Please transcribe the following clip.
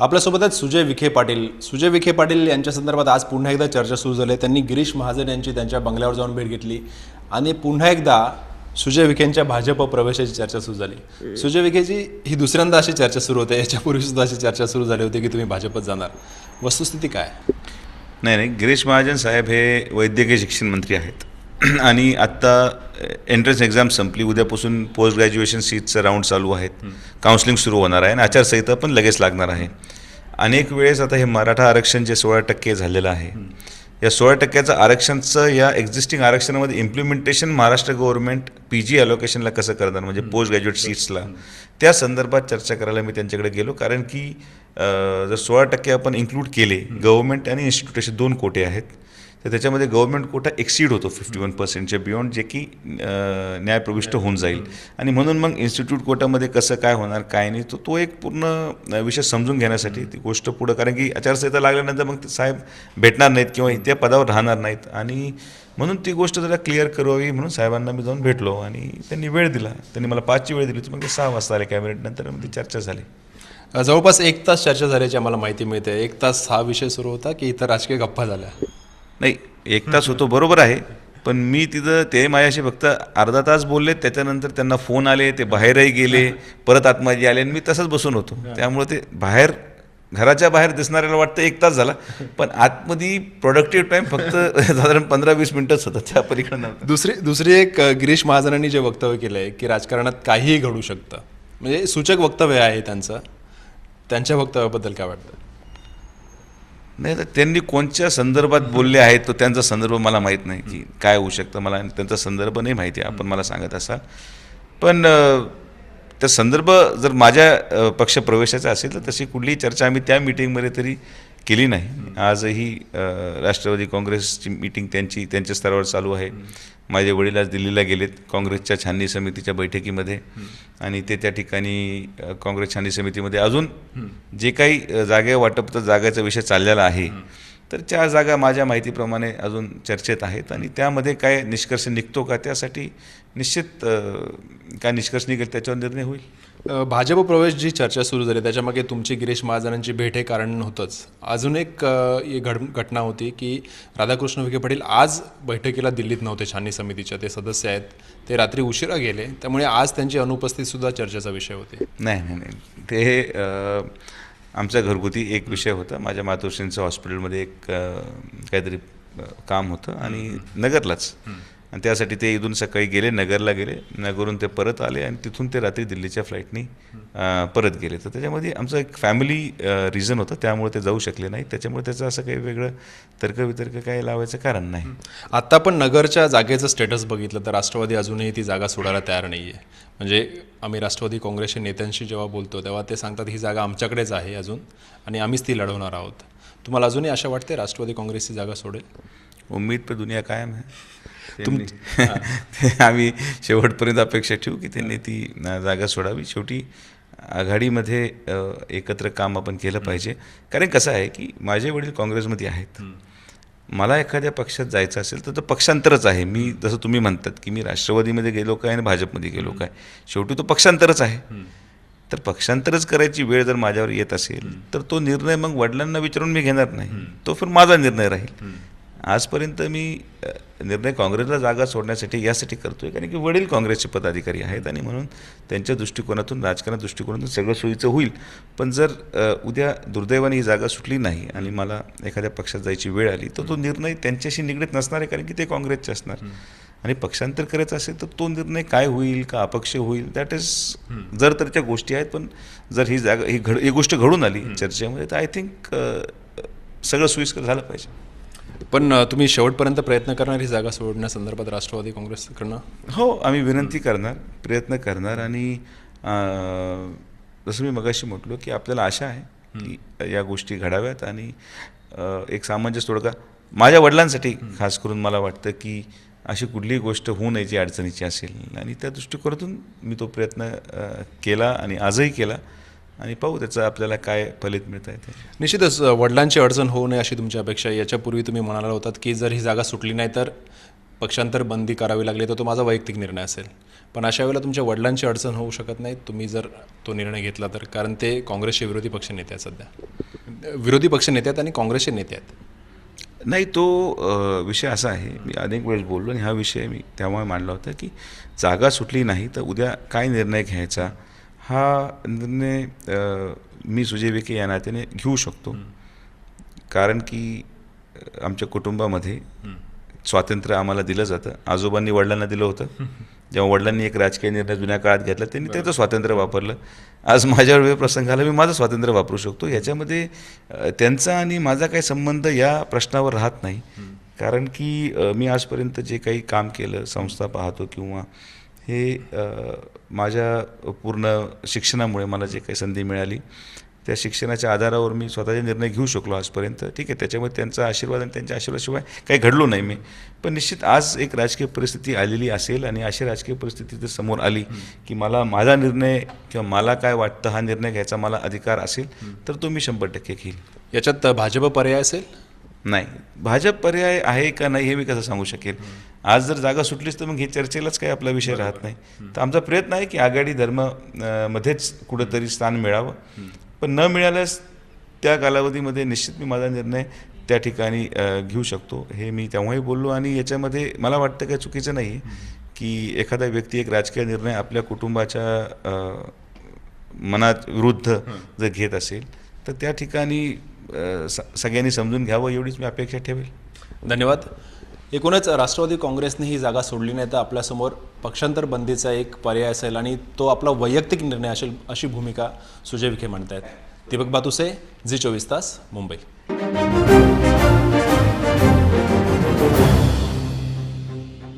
आपल्यासोबत आहेत सुजय विखे पाटील. सुजय विखे पाटील यांच्या संदर्भात आज पुन्हा एकदा चर्चा सुरू झाली आहे. त्यांनी गिरीश महाजन यांची त्यांच्या बंगल्यावर जाऊन भेट घेतली. आणि पुन्हा एकदा सुजय विखेंच्या भाजप प्रवेशाची चर्चा सुरू झाली. सुजय विखेची ही दुसऱ्यांदा अशी चर्चा सुरू होते. याच्यापूर्वी सुद्धा अशी चर्चा सुरू झाली होती की तुम्ही भाजपत जाणार. वस्तुस्थिती काय? नाही नाही. गिरीश महाजन साहेब हे वैद्यकीय शिक्षण मंत्री आहेत. आणि आत्ता एंट्रन्स एक्झाम संपली. उद्यापासून पोस्ट ग्रॅज्युएशन सीटचं राऊंड चालू आहेत. काउन्सिलिंग सुरू होणार आहे आणि आचारसंहिता पण लगेच लागणार आहे. अनेक वेळेस आता हे मराठा आरक्षण जे सोळा टक्के झालेलं आहे या सोळा टक्क्याचं आरक्षणचं या existing आरक्षणामध्ये implementation Maharashtra government P G अलोकेशनला कसं करणार? म्हणजे पोस्ट ग्रॅज्युएट सीट्सला त्या संदर्भात चर्चा करायला मी त्यांच्याकडे गेलो. कारण की जर सोळा टक्के आपण इन्क्लूड केले गव्हर्नमेंट आणि इन्स्टिट्यूट असे दोन कोटे आहेत. तर त्याच्यामध्ये गव्हर्नमेंट कोटा एक्सीड होतो फिफ्टी वन पर्सेंटच्या बियॉन्ड जे की न्याय न्यायप्रविष्ट होऊन जाईल. आणि म्हणून मग इन्स्टिट्यूट कोटामध्ये कसं काय होणार काय नाही तो तो एक पूर्ण विषय समजून घेण्यासाठी ती गोष्ट पुढं. कारण की आचारसंहिता लागल्यानंतर मग ते साहेब भेटणार नाहीत किंवा त्या पदावर राहणार नाहीत. आणि म्हणून ती गोष्ट जरा क्लिअर करावी म्हणून साहेबांना मी जाऊन भेटलो आणि त्यांनी वेळ दिला. त्यांनी मला पाचची वेळ दिली होती मग ते सहा वाजता आले कॅबिनेटनंतर मग ती चर्चा झाली. जवळपास एक तास चर्चा झाल्याची आम्हाला माहिती मिळते. एक तास हा विषय सुरू होता की इतर राजकीय गप्पा झाल्या. नाही एक तास होतो बरोबर आहे. पण मी तिथं ते माझ्याशी फक्त अर्धा तास बोलले त्याच्यानंतर त्यांना फोन आले ते बाहेरही गेले परत आतमध्ये आले आणि मी तसंच बसून होतो. त्यामुळे ते बाहेर घराच्या बाहेर दिसणाऱ्याला वाटतं एक तास झाला पण आतमध्ये प्रोडक्टिव्ह टाईम फक्त साधारण पंधरा वीस मिनटंच होतं त्या नव्हतं दुसरी दुसरी एक गिरीश महाजनांनी जे वक्तव्य केलं आहे की राजकारणात काहीही घडू शकतं म्हणजे सूचक वक्तव्य आहे त्यांचं त्यांच्या वक्तव्याबद्दल काय वाटतं? नाही तर त्यांनी कोणत्या संदर्भात बोलले आहेत तो त्यांचा संदर्भ मला माहीत नाही की काय होऊ शकतं. मला त्यांचा संदर्भ नाही माहिती आहे. आपण मला सांगत असाल. पण त्या संदर्भ जर माझ्या अ, पक्षप्रवेशाचा असेल तर तशी कुठलीही चर्चा आम्ही त्या मिटिंगमध्ये तरी केली नाही. आजही राष्ट्रवादी काँग्रेसची मीटिंग त्यांची त्यांच्या स्तरावर चालू आहे. माझे वडील आज दिल्लीला गेलेत काँग्रेसच्या छाननी समितीच्या बैठकीमध्ये. आणि ते त्या ठिकाणी काँग्रेस छाननी समितीमध्ये अजून जे काही जागे वाटप तर जागाचा विषय चाललेला आहे तर त्या जागा माझ्या माहितीप्रमाणे अजून चर्चेत आहेत. आणि त्यामध्ये काय निष्कर्ष निघतो का त्यासाठी निश्चित काय निष्कर्ष निघेल त्याच्यावर निर्णय होईल. भाजप प्रवेश जी चर्चा सुरू झाली त्याच्यामागे तुमची गिरीश महाजनांची भेट हे कारण होतंच अजून एक घड घटना होती की राधाकृष्ण विखे पाटील आज बैठकीला दिल्लीत नव्हते छाननी समितीच्या. ते सदस्य आहेत. ते रात्री उशिरा गेले. त्यामुळे आज त्यांची अनुपस्थित सुद्धा चर्चेचा विषय होते. नाही नाही नाही. ते आमच्या घरगुती एक विषय होता. माझ्या मातोश्रींचं हॉस्पिटलमध्ये एक काहीतरी काम होतं आणि नगरलाच. आणि त्यासाठी ते इथून सकाळी गेले नगरला गेले. नगरून ते परत आले आणि तिथून ते रात्री दिल्लीच्या फ्लाईटनी परत गेले. तर त्याच्यामध्ये आमचं एक फॅमिली रिझन होतं. त्यामुळे ते जाऊ शकले नाही त्याच्यामुळे त्याचं असं काही वेगळं तर्कवितर्क काही लावायचं कारण नाही. आत्ता पण नगरच्या जागेचं स्टेटस बघितलं तर राष्ट्रवादी अजूनही ती जागा सोडायला तयार नाही आहे म्हणजे आम्ही राष्ट्रवादी काँग्रेसच्या नेत्यांशी जेव्हा बोलतो तेव्हा ते सांगतात ही जागा आमच्याकडेच आहे अजून आणि आम्हीच ती लढवणार आहोत. तुम्हाला अजूनही आशा वाटते राष्ट्रवादी काँग्रेसची जागा सोडेल? उम्मीद पर दुनिया कायम है. त्यांनी. ते आम्ही शेवटपर्यंत अपेक्षा ठेवू की त्यांनी ती जागा सोडावी. शेवटी आघाडीमध्ये एकत्र काम आपण केलं पाहिजे. कारण कसं आहे की माझे वडील काँग्रेसमध्ये आहेत. मला एखाद्या पक्षात जायचं असेल तर तो पक्षांतरच आहे. मी जसं तुम्ही म्हणतात की मी राष्ट्रवादीमध्ये गेलो काय आणि भाजपमध्ये गेलो काय. शेवटी तो पक्षांतरच आहे. तर पक्षांतरच करायची वेळ जर माझ्यावर येत असेल तर तो निर्णय मग वडिलांना विचारून मी घेणार नाही. तो फिर माझा निर्णय राहील. आजपर्यंत मी निर्णय काँग्रेसला जागा सोडण्यासाठी यासाठी करतोय कारण की वडील काँग्रेसचे पदाधिकारी आहेत आणि म्हणून त्यांच्या दृष्टिकोनातून राजकारण दृष्टिकोनातून सगळं सोयीचं होईल. पण जर उद्या दुर्दैवाने ही जागा सुटली नाही आणि मला एखाद्या पक्षात जायची वेळ आली तर तो निर्णय त्यांच्याशी निगडीत नसणार आहे कारण की ते काँग्रेसचे असणार. आणि पक्षांतर करायचं असेल तर तो निर्णय काय होईल का अपक्ष होईल दॅट इज जर तरच्या गोष्टी आहेत पण जर ही जागा ही घड ही गोष्ट घडून आली चर्चेमध्ये तर आय थिंक सगळं सोयीस्कर झालं पाहिजे. पण तुम्ही शेवटपर्यंत प्रयत्न करणार ही जागा सोडण्यासंदर्भात राष्ट्रवादी काँग्रेसकडनं? हो आम्ही विनंती करणार प्रयत्न करणार आणि जसं मी मगाशी म्हटलो की आपल्याला आशा आहे की या गोष्टी घडाव्यात आणि एक सामंजस्य तोडगा माझ्या वडिलांसाठी खास करून मला वाटतं की अशी कुठलीही गोष्ट होऊ नये जी अडचणीची असेल. आणि त्या दृष्टिकोनातून मी तो प्रयत्न केला आणि आजही केला. आणि पाहू त्याचं आपल्याला काय फलित मिळतं आहे ते. निश्चितच वडिलांची अडचण होऊ नये अशी तुमची अपेक्षा आहे. याच्यापूर्वी तुम्ही म्हणाला होतात की जर ही जागा सुटली नाही तर पक्षांतर बंदी करावी लागली तर तो माझा वैयक्तिक निर्णय असेल. पण अशा वेळेला तुमच्या वडिलांची अडचण होऊ शकत नाही. तुम्ही जर तो निर्णय घेतला तर कारण ते काँग्रेसचे विरोधी पक्ष नेते आहेत सध्या. विरोधी पक्ष नेते आहेत आणि काँग्रेसचे नेते आहेत. नाही तो विषय असा आहे. मी अनेक वेळेस बोललो आणि हा विषय मी तेव्हा मांडला होता की जागा सुटली नाही तर उद्या काय निर्णय घ्यायचा? हा निर्णय मी सुजय विखे या नात्याने घेऊ शकतो. कारण की आमच्या कुटुंबामध्ये स्वातंत्र्य आम्हाला दिलं जातं. आजोबांनी वडिलांना दिलं होतं. जेव्हा वडिलांनी एक राजकीय निर्णय जुन्या काळात घेतला त्यांनी त्याचं स्वातंत्र्य वापरलं. आज माझ्यावर वेळ प्रसंग आला मी माझं स्वातंत्र्य वापरू शकतो. याच्यामध्ये त्यांचा आणि माझा काही संबंध या प्रश्नावर राहत नाही. कारण की मी आजपर्यंत जे काही काम केलं संस्था पाहतो किंवा हे माझ्या पूर्ण शिक्षणामुळे मला जे काही संधी मिळाली त्या शिक्षणाच्या आधारावर मी स्वतःचे निर्णय घेऊ शकलो आजपर्यंत. ठीक आहे त्याच्यामध्ये त्यांचा आशीर्वाद आणि त्यांच्या आशीर्वादाशिवाय काही घडलो नाही मी. पण निश्चित आज एक राजकीय परिस्थिती आलेली असेल आणि अशी राजकीय परिस्थिती जर समोर आली की मला माझा निर्णय किंवा मला काय वाटतं हा निर्णय घ्यायचा मला अधिकार असेल तर तो मी शंभर टक्के घेईल. याच्यात भाजप पर्याय असेल? नाही. भाजप पर्याय आहे का नाही हे मी कसं सांगू शकेल? आज जर जागा सुटलीच तर मग हे चर्चेलाच काही आपला विषय राहत नाही. तर आमचा प्रयत्न आहे की आघाडी धर्म मध्येच कुठंतरी स्थान मिळावं. पण न मिळाल्यास त्या कालावधीमध्ये निश्चित मी माझा निर्णय त्या ठिकाणी घेऊ शकतो. हे मी तेव्हाही बोललो आणि याच्यामध्ये मला वाटतं काही चुकीचं नाही की एखादा व्यक्ती एक राजकीय निर्णय आपल्या कुटुंबाच्या मनात विरुद्ध जर घेत असेल तर त्या ठिकाणी सगळ्यांनी समजून घ्यावं एवढीच मी अपेक्षा ठेवेल. धन्यवाद. एकूणच राष्ट्रवादी काँग्रेसने ही जागा सोडली नाही तर आपल्यासमोर पक्षांतर बंदीचा एक पर्याय असेल आणि तो आपला वैयक्तिक निर्णय असेल अशी भूमिका सुजय विखे म्हणतायत. दीपक बातुसे झी चोवीस तास मुंबई.